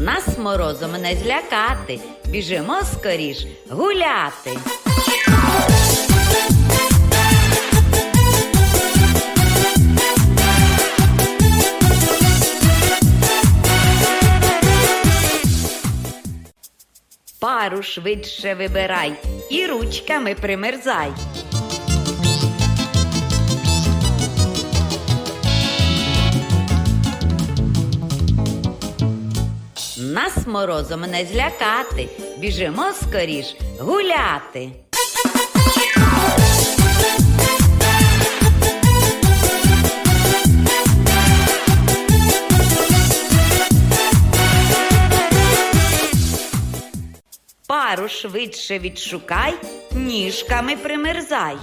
Нас морозом не злякати, біжимо скоріш гуляти. Пару швидше вибирай і ручками примерзай. Нас морозом не злякати, біжимо скоріш гуляти. Пару швидше відшукай, ніжками примерзай.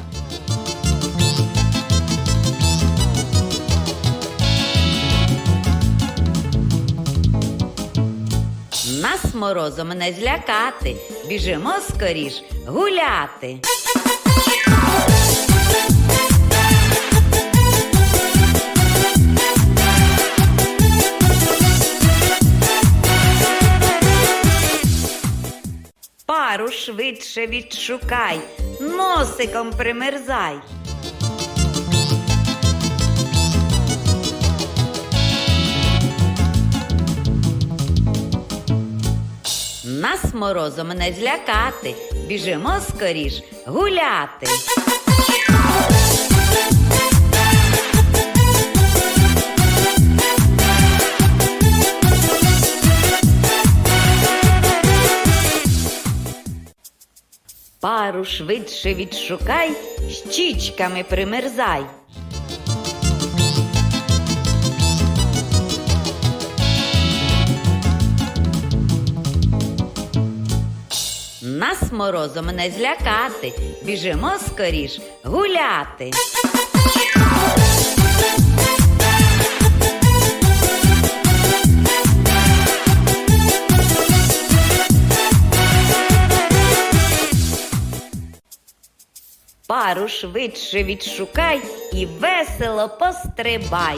Нас морозом не злякати, біжимо скоріш гуляти. Пару швидше відшукай, носиком примерзай. Нас морозом не злякати, біжимо скоріш гуляти. Пару швидше відшукай, щічками примерзай. Нас морозом не злякати, біжимо скоріш гуляти. Пару швидше відшукай і весело пострибай.